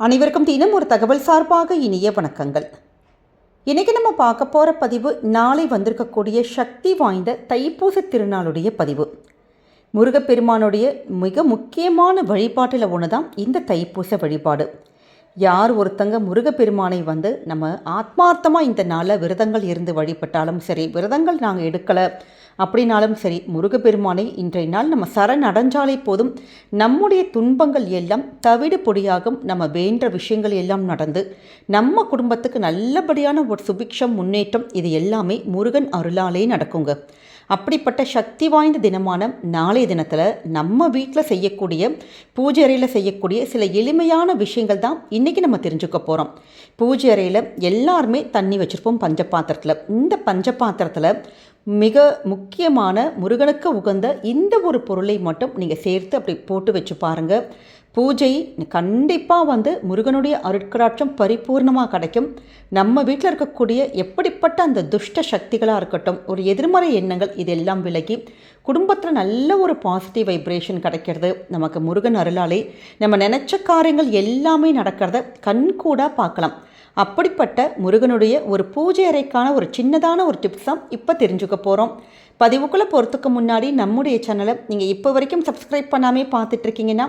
அனைவருக்கும் தினம் ஒரு தகவல் சார்பாக இனிய வணக்கங்கள். இன்றைக்கி நம்ம பார்க்க போகிற பதிவு நாளை வந்திருக்கக்கூடிய சக்தி வாய்ந்த தைப்பூச திருநாளுடைய பதிவு. முருகப்பெருமானுடைய மிக முக்கியமான வழிபாட்டில் ஒன்று தான் இந்த தைப்பூச வழிபாடு. யார் ஒருத்தங்க முருகப்பெருமானை வந்து நம்ம ஆத்மார்த்தமாக இந்த நாளில் விரதங்கள் இருந்து வழிபட்டாலும் சரி விரதங்கள் நாங்கள் எடுக்கலை அப்படின்னாலும் சரி முருகப்பெருமானை இன்றைய நாள் நம்ம சரண் அடைஞ்சாலே போதும். நம்முடைய துன்பங்கள் எல்லாம் தவிடு பொடியாகும். நம்ம வேண்ட விஷயங்கள் எல்லாம் நடந்து நம்ம குடும்பத்துக்கு நல்லபடியான ஒரு சுபிக்ஷம் முன்னேற்றம் இது எல்லாமே முருகன் அருளாலே நடக்குங்க. அப்படிப்பட்ட சக்தி வாய்ந்த தினமான நாளைய தினத்தில் நம்ம வீட்டில் செய்யக்கூடிய பூஜை அறையில் செய்யக்கூடிய சில எளிமையான விஷயங்கள் தான் இன்றைக்கி நம்ம தெரிஞ்சுக்க போகிறோம் பூஜை அறையில் எல்லாருமே தண்ணி வச்சுருப்போம் பஞ்ச பாத்திரத்தில் இந்த பஞ்ச பாத்திரத்தில் மிக முக்கியமான முருகனுக்கு உகந்த இந்த ஒரு பொருளை மட்டும் நீங்கள் சேர்த்து அப்படி போட்டு வச்சு பாருங்கள் பூஜை கண்டிப்பாக வந்து முருகனுடைய அருட்கடாட்சம் பரிபூர்ணமாக கிடைக்கும். நம்ம வீட்டில் இருக்கக்கூடிய எப்படிப்பட்ட அந்த துஷ்ட சக்திகளாக இருக்கட்டும் ஒரு எதிர்மறை எண்ணங்கள் இதெல்லாம் விலகி குடும்பத்தில் நல்ல ஒரு பாசிட்டிவ் வைப்ரேஷன் கிடைக்கிறது. நமக்கு முருகன் அருளாலே நம்ம நினச்ச காரியங்கள் எல்லாமே நடக்கிறத கண்கூடாக பார்க்கலாம். அப்படிப்பட்ட முருகனுடைய ஒரு பூஜை அறைக்கான ஒரு சின்னதான ஒரு டிப்ஸ் தான் இப்போ தெரிஞ்சுக்க போகிறோம் பதிவுக்குள்ளே போகிறதுக்கு முன்னாடி நம்முடைய சேனலை நீங்கள் இப்போ வரைக்கும் சப்ஸ்கிரைப் பண்ணாமே பார்த்துட்ருக்கீங்கன்னா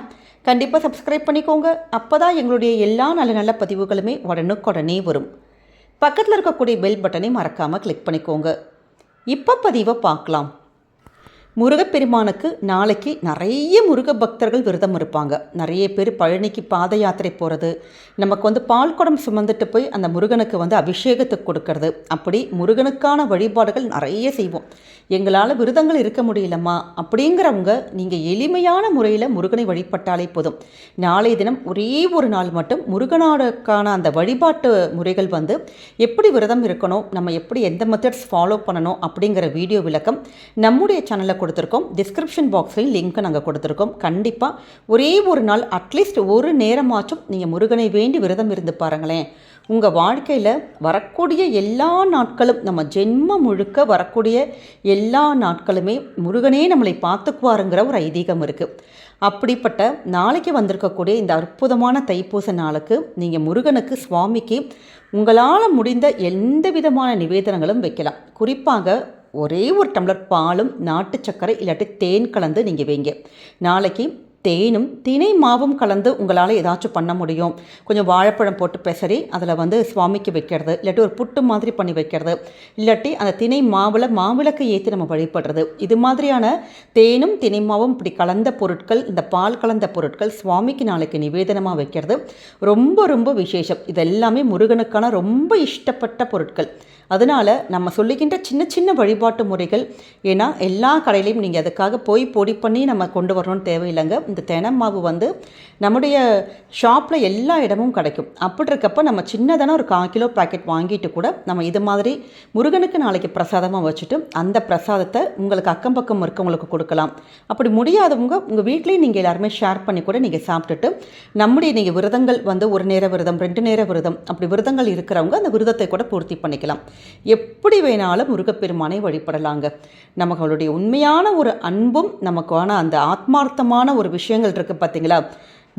கண்டிப்பாக சப்ஸ்கிரைப் பண்ணிக்கோங்க. அப்போ தான் எங்களுடைய எல்லா நல்ல நல்ல பதிவுகளுமே உடனுக்குடனே வரும். பக்கத்தில் இருக்கக்கூடிய பெல் பட்டனை மறக்காமல் கிளிக் பண்ணிக்கோங்க. இப்போ பதிவை பார்க்கலாம். முருகப்பெருமானுக்கு நாளைக்கு நிறைய முருக பக்தர்கள் விரதம் இருப்பாங்க. நிறைய பேர் பழனிக்கு பாத யாத்திரை போகிறது நமக்கு வந்து பால் குடம் சுமந்துட்டு போய் அந்த முருகனுக்கு வந்து அபிஷேகத்துக்கு கொடுக்கறது. அப்படி முருகனுக்கான வழிபாடுகள் நிறைய செய்வோம். எங்களால் விரதங்கள் இருக்க முடியலம்மா அப்படிங்கிறவங்க நீங்கள் எளிமையான முறையில் முருகனை வழிபட்டாலே போதும். நாளைய தினம் ஒரே ஒரு நாள் மட்டும் முருகனாடுக்கான அந்த வழிபாட்டு முறைகள் வந்து எப்படி விரதம் இருக்கணும் நம்ம எப்படி எந்த மெத்தட்ஸ் ஃபாலோ பண்ணணும் அப்படிங்கிற வீடியோ விளக்கம் நம்முடைய சேனலில் கொடுத்துருக்கோம். டிஸ்கிரிப்ஷன் பாக்ஸ்லையும் லிங்க்கை நாங்கள் கொடுத்துருக்கோம். கண்டிப்பாக ஒரே ஒரு நாள் அட்லீஸ்ட் ஒரு நேரமாச்சும் நீங்கள் முருகனை வேண்டி விரதம் இருந்து பாருங்களேன். உங்கள் வாழ்க்கையில் வரக்கூடிய எல்லா நாட்களும் நம்ம ஜென்மம் முழுக்க வரக்கூடிய எல்லா நாட்களுமே முருகனே நம்மளை பார்த்துக்குவாருங்கிற ஒரு ஐதீகம் இருக்குது அப்படிப்பட்ட நாளைக்கு வந்திருக்கக்கூடிய இந்த அற்புதமான தைப்பூச நாளுக்கு நீங்கள் முருகனுக்கு சுவாமிக்கு உங்களால் முடிந்த எந்த விதமான நிவேதனங்களும் வைக்கலாம். குறிப்பாக ஒரே ஒரு டம்ளர் பாலும் நாட்டு சர்க்கரை இல்லாட்டி தேன் கலந்து நீங்கள் வைங்க. நாளைக்கு தேனும் தினை மாவும் கலந்து உங்களால் ஏதாச்சும் பண்ண முடியும். கொஞ்சம் வாழைப்பழம் போட்டு பெசரி அதில் வந்து சுவாமிக்கு வைக்கிறது. இல்லாட்டி ஒரு புட்டு மாதிரி பண்ணி வைக்கிறது. இல்லாட்டி அந்த தினை மாவில் மாவிளக்கு ஏற்றி நம்ம வழிபடுறது. இது மாதிரியான தேனும் தினை மாவும் இப்படி கலந்த பொருட்கள் இந்த பால் கலந்த பொருட்கள் சுவாமிக்கு நாளைக்கு நிவேதனமாக வைக்கிறது. ரொம்ப ரொம்ப விசேஷம். இது எல்லாமே முருகனுக்கான ரொம்ப இஷ்டப்பட்ட பொருட்கள். அதனால் நம்ம சொல்லிக்கின்ற சின்ன சின்ன வழிபாட்டு முறைகள் ஏன்னா எல்லா கடையிலையும் நீங்கள் அதுக்காக போய் பொடி பண்ணி நம்ம கொண்டு வரணும்னு தேவையில்லைங்க. இந்த தெனை மாவு வந்து நம்முடைய ஷாப்பில் எல்லா இடமும் கிடைக்கும். அப்படி இருக்கப்போ நம்ம சின்னதான ஒரு கால் கிலோ பேக்கெட் வாங்கிட்டு கூட நம்ம இது மாதிரி முருகனுக்கு நாளைக்கு பிரசாதமாக வச்சுட்டு அந்த பிரசாதத்தை உங்களுக்கு அக்கம் பக்கம் இருக்கவங்களுக்கு கொடுக்கலாம். அப்படி முடியாதவங்க உங்கள் வீட்லேயும் நீங்கள் எல்லாருமே ஷேர் பண்ணி கூட நீங்கள் சாப்பிட்டுட்டு நம்முடைய நீங்கள் விரதங்கள் வந்து ஒரு நேர விரதம் ரெண்டு நேர விரதம் அப்படி விரதங்கள் இருக்கிறவங்க அந்த விரதத்தை கூட பூர்த்தி பண்ணிக்கலாம். எப்படி வேணாலும் முருகப்பெருமானை வழிபடலாங்க. நம்மளுடைய உண்மையான ஒரு அன்பும் நமக்கான அந்த ஆத்மார்த்தமான ஒரு விஷயங்கள் இருக்குது பார்த்தீங்களா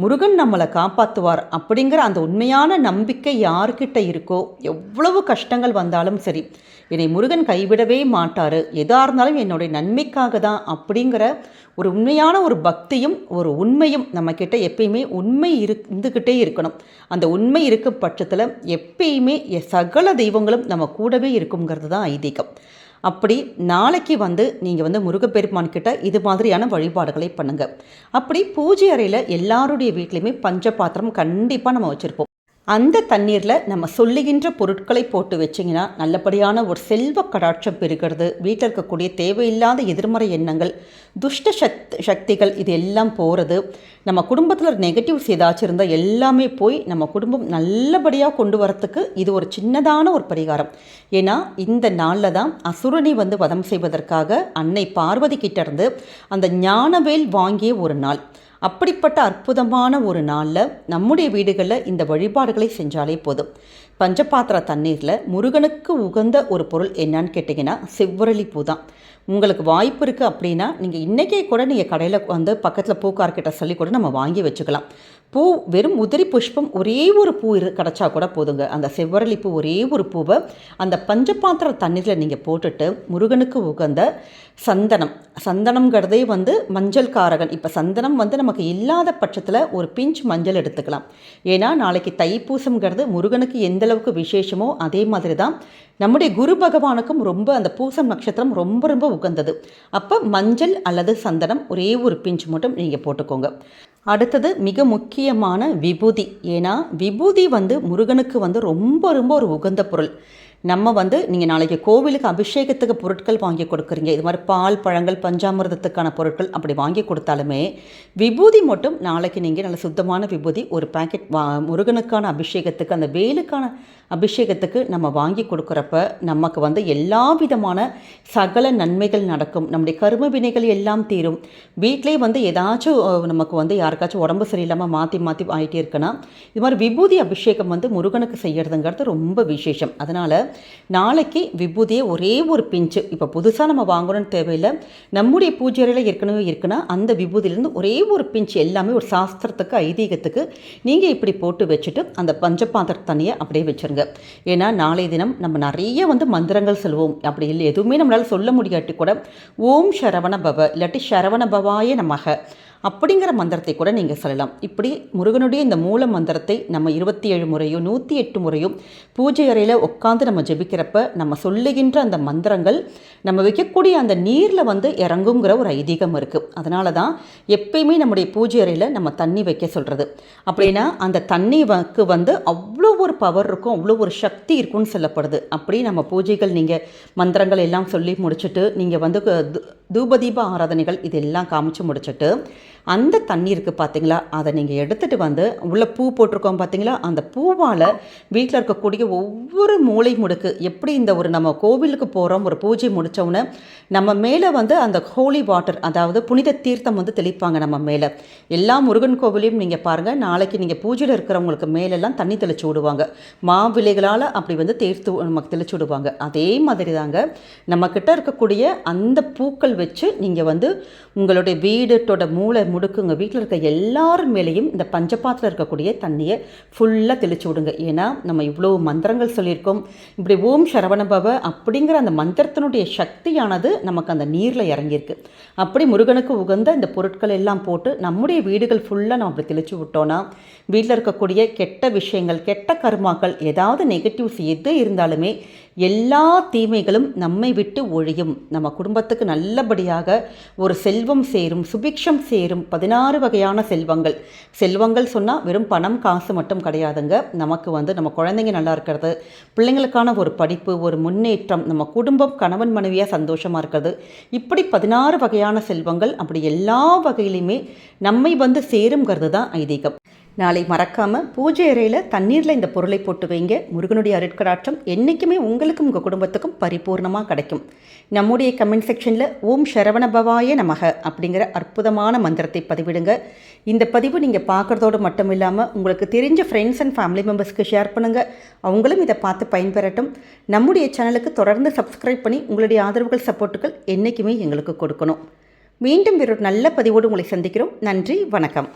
முருகன் நம்மளை காப்பாற்றுவார் அப்படிங்கிற அந்த உண்மையான நம்பிக்கை யார்கிட்ட இருக்கோ எவ்வளவு கஷ்டங்கள் வந்தாலும் சரி என்னை முருகன் கைவிடவே மாட்டார். எதாக இருந்தாலும் என்னுடைய நன்மைக்காக தான் அப்படிங்கிற ஒரு உண்மையான ஒரு பக்தியும் ஒரு உண்மையும் நம்மக்கிட்ட எப்பயுமே உண்மை இருந்துக்கிட்டே இருக்கணும். அந்த உண்மை இருக்கும் பட்சத்தில் எப்பயுமே சகல தெய்வங்களும் நம்ம கூடவே இருக்குங்கிறது தான் ஐதீகம். அப்படி நாளைக்கு வந்து நீங்கள் வந்து முருகப்பெருமான் கிட்ட இது மாதிரியான வழிபாடுகளை பண்ணுங்கள் அப்படி பூஜை அறையில் எல்லாருடைய வீட்லேயுமே பஞ்ச பாத்திரம் கண்டிப்பாக நம்ம வச்சுருப்போம். அந்த தண்ணீரில் நம்ம சொல்லுகின்ற பொருட்களை போட்டு வச்சிங்கன்னா நல்லபடியான ஒரு செல்வ கடாட்சம் பெறுகிறது. வீட்டில் இருக்கக்கூடிய தேவையில்லாத எதிர்மறை எண்ணங்கள் துஷ்ட சக்தி சக்திகள் இது எல்லாம் போகிறது நம்ம குடும்பத்தில் ஒரு நெகட்டிவ்ஸ் ஏதாச்சும் இருந்தால் எல்லாமே போய் நம்ம குடும்பம் நல்லபடியாக கொண்டு வரத்துக்கு இது ஒரு சின்னதான ஒரு பரிகாரம். ஏன்னா இந்த நாளில் தான் அசுரனை வந்து வதம் செய்வதற்காக அன்னை பார்வதி கிட்டேருந்து அந்த ஞானவேல் வாங்கிய ஒரு நாள். அப்படிப்பட்ட அற்புதமான ஒரு நாளில் நம்முடைய வீடுகளில் இந்த வழிபாடுகளை செஞ்சாலே போதும். பஞ்சபாத்திர தண்ணீரில் முருகனுக்கு உகந்த ஒரு பொருள் என்னன்னு கேட்டிங்கன்னா செவ்வரளி பூ தான். உங்களுக்கு வாய்ப்பு இருக்குது அப்படின்னா நீங்கள் இன்றைக்கே கூட நீங்கள் கடையில் வந்து பக்கத்தில் பூக்கார்கிட்ட சொல்லி கூட நம்ம வாங்கி வச்சுக்கலாம். பூ வெறும் உதிரி புஷ்பம் ஒரே ஒரு பூ இரு கிடச்சா கூட போதுங்க. அந்த செவ்வரளி பூ ஒரே ஒரு பூவை அந்த பஞ்சபாத்திர தண்ணீரில் நீங்கள் போட்டுட்டு முருகனுக்கு உகந்த சந்தனம். சந்தனம்ங்கிறதே வந்து மஞ்சள் காரகன் இப்போ சந்தனம் வந்து நமக்கு இல்லாத பட்சத்தில் ஒரு பிஞ்ச் மஞ்சள் எடுத்துக்கலாம். ஏன்னா நாளைக்கு தைப்பூசம்ங்கிறது முருகனுக்கு எந்த அளவுக்கு விசேஷமோ அதே மாதிரி தான் நம்முடைய குரு பகவானுக்கும் ரொம்ப அந்த பூசம் நட்சத்திரம் ரொம்ப ரொம்ப உகந்தது. அப்போ மஞ்சள் அல்லது சந்தனம் ஒரே ஒரு பிஞ்ச் மட்டும் நீங்கள் போட்டுக்கோங்க. அடுத்தது மிக முக்கியமான விபூதி. ஏன்னா விபூதி வந்து முருகனுக்கு வந்து ரொம்ப ரொம்ப ஒரு உகந்த பொருள். நம்ம வந்து நீங்கள் நாளைக்கு கோவிலுக்கு அபிஷேகத்துக்கு பொருட்கள் வாங்கி கொடுக்குறீங்க. இது மாதிரி பால் பழங்கள் பஞ்சாமிர்தத்துக்கான பொருட்கள் அப்படி வாங்கி கொடுத்தாலுமே விபூதி மட்டும் நாளைக்கு நீங்கள் நல்ல சுத்தமான விபூதி ஒரு பேக்கெட் வா முருகனுக்கான அபிஷேகத்துக்கு அந்த வேலுக்கான அபிஷேகத்துக்கு நம்ம வாங்கி கொடுக்குறப்ப நமக்கு வந்து எல்லா விதமான சகல நன்மைகள் நடக்கும். நம்முடைய கரும வினைகள் எல்லாம் தீரும். வீட்டிலே வந்து ஏதாச்சும் நமக்கு வந்து யாருக்காச்சும் உடம்பு சரியில்லாமல் மாற்றி மாற்றி ஆகிட்டே இருக்குன்னா இது மாதிரி விபூதி அபிஷேகம் வந்து முருகனுக்கு செய்கிறதுங்கிறது ரொம்ப விசேஷம். அதனால் நாளைக்கு விபூதியை ஒரே ஒரு பிஞ்சு. இப்போ புதுசாக நம்ம வாங்கணும்னு தேவையில்லை. நம்முடைய பூஜை அறையில் ஏற்கனவே இருக்குன்னா அந்த விபூதியிலேருந்து ஒரே ஒரு பிஞ்சு எல்லாமே ஒரு சாஸ்திரத்துக்கு ஐதீகத்துக்கு நீங்கள் இப்படி போட்டு வச்சுட்டு அந்த பஞ்சபாத்திர தண்ணியை அப்படியே வச்சுருங்க. ஏன்னா நாளைய தினம் நம்ம நிறைய வந்து மந்திரங்கள் சொல்லுவோம் அப்படி இல்லை எதுவுமே நம்மளால் சொல்ல முடியாட்டி கூட ஓம் சரவண பவ இல்லாட்டி சரவண பவாய நமக. அப்படிங்கிற மந்திரத்தை கூட நீங்கள் சொல்லலாம். இப்படி முருகனுடைய இந்த மூல மந்திரத்தை நம்ம இருபத்தி ஏழு முறையோ நூற்றி எட்டு முறையோ பூஜை அறையில் உட்காந்து நம்ம ஜெபிக்கிறப்ப நம்ம சொல்லுகின்ற அந்த மந்திரங்கள் நம்ம வைக்கக்கூடிய அந்த நீரில் வந்து இறங்குங்கிற ஒரு ஐதீகம் இருக்குது அதனால தான் எப்பயுமே நம்முடைய பூஜை அறையில் நம்ம தண்ணி வைக்க சொல்கிறது அப்படின்னா அந்த தண்ணிக்கு வந்து அவ்வளோ ஒரு பவர் இருக்கும் அவ்வளோ ஒரு சக்தி இருக்கும்னு சொல்லப்படுது. அப்படி நம்ம பூஜைகள் நீங்கள் மந்திரங்கள் எல்லாம் சொல்லி முடிச்சுட்டு நீங்கள் வந்து தூபதீப ஆராதனைகள் இதெல்லாம் காமிச்சு முடிச்சுட்டு அந்த தண்ணி இருக்குது பார்த்தீங்களா அதை நீங்கள் எடுத்துகிட்டு வந்து உள்ளே பூ போட்டிருக்கோம் பார்த்தீங்களா அந்த பூவால் வீட்டில் இருக்கக்கூடிய ஒவ்வொரு மூளை முடுக்கு எப்படி இந்த ஒரு நம்ம கோவிலுக்கு போகிறோம் ஒரு பூஜை முடித்தவுடனே நம்ம மேலே வந்து அந்த ஹோலி வாட்டர் அதாவது புனித தீர்த்தம் வந்து தெளிப்பாங்க நம்ம மேலே. எல்லா முருகன் கோவிலையும் நீங்கள் பாருங்கள் நாளைக்கு நீங்கள் பூஜையில் இருக்கிறவங்களுக்கு மேலெல்லாம் தண்ணி தெளிச்சு விடுவாங்க. மாவிலைகளால் அப்படி வந்து தேர்த்து நமக்கு தெளிச்சு விடுவாங்க. அதே மாதிரி தாங்க நம்மக்கிட்ட இருக்கக்கூடிய அந்த பூக்கள் வச்சு நீங்கள் வந்து உங்களுடைய வீடுட்டோட மூளை முடுக்கு உங்கள் வீட்டில் இருக்க எல்லார் மேலேயும் இந்த பஞ்சபாத்தில் இருக்கக்கூடிய தண்ணியை ஃபுல்லாக தெளிச்சு விடுங்க. ஏன்னா நம்ம இவ்வளோ மந்திரங்கள் சொல்லியிருக்கோம். இப்படி ஓம் சரவணபவ அப்படிங்கிற அந்த மந்திரத்தினுடைய சக்தியானது நமக்கு அந்த நீரில் இறங்கியிருக்கு. அப்படி முருகனுக்கு உகந்த இந்த பொருட்கள் எல்லாம் போட்டு நம்முடைய வீடுகள் ஃபுல்லாக நம்ம அப்படி தெளிச்சு விட்டோன்னா வீட்டில் இருக்கக்கூடிய கெட்ட விஷயங்கள் கெட்ட கர்மாக்கள் ஏதாவது நெகட்டிவ்ஸ் எது இருந்தாலுமே எல்லா தீமைகளும் நம்மை விட்டு ஒழியும். நம்ம குடும்பத்துக்கு நல்லபடியாக ஒரு செல்வம் சேரும் சுபிக்ஷம் சேரும் பதினாறு வகையான செல்வங்கள். செல்வங்கள் சொன்னால் வெறும் பணம் காசு மட்டும் கிடையாதுங்க. நமக்கு வந்து நம்ம குழந்தைங்க நல்லா இருக்கிறது பிள்ளைங்களுக்கான ஒரு படிப்பு ஒரு முன்னேற்றம் நம்ம குடும்பம் கணவன் மனைவியாக சந்தோஷமாக இருக்கிறது. இப்படி பதினாறு வகையான செல்வங்கள் அப்படி எல்லா வகையிலையுமே நம்மை வந்து சேருங்கிறது தான் ஐதீகம். நாளை மறக்காமல் பூஜை அறையில் தண்ணீரில் இந்த பொருளை போட்டு வைங்க. முருகனுடைய அருட்கடாற்றம் என்றைக்குமே உங்களுக்கும் உங்கள் குடும்பத்துக்கும் பரிபூர்ணமாக கிடைக்கும். நம்முடைய கமெண்ட் செக்ஷனில் ஓம் சரவண பவாய நமக அப்படிங்கிற அற்புதமான மந்திரத்தை பதிவிடுங்க. இந்த பதிவு நீங்கள் பார்க்குறதோடு மட்டும் இல்லாமல் உங்களுக்கு தெரிஞ்ச ஃப்ரெண்ட்ஸ் அண்ட் ஃபேமிலி மெம்பர்ஸ்க்கு ஷேர் பண்ணுங்கள் அவங்களும் இதை பார்த்து பயன்பெறட்டும். நம்முடைய சேனலுக்கு தொடர்ந்து சப்ஸ்கிரைப் பண்ணி உங்களுடைய ஆதரவுகள் சப்போர்ட்டுகள் என்றைக்குமே எங்களுக்கு கொடுக்கணும். மீண்டும் ஒரு நல்ல பதிவோடு உங்களை சந்திக்கிறோம். நன்றி வணக்கம்.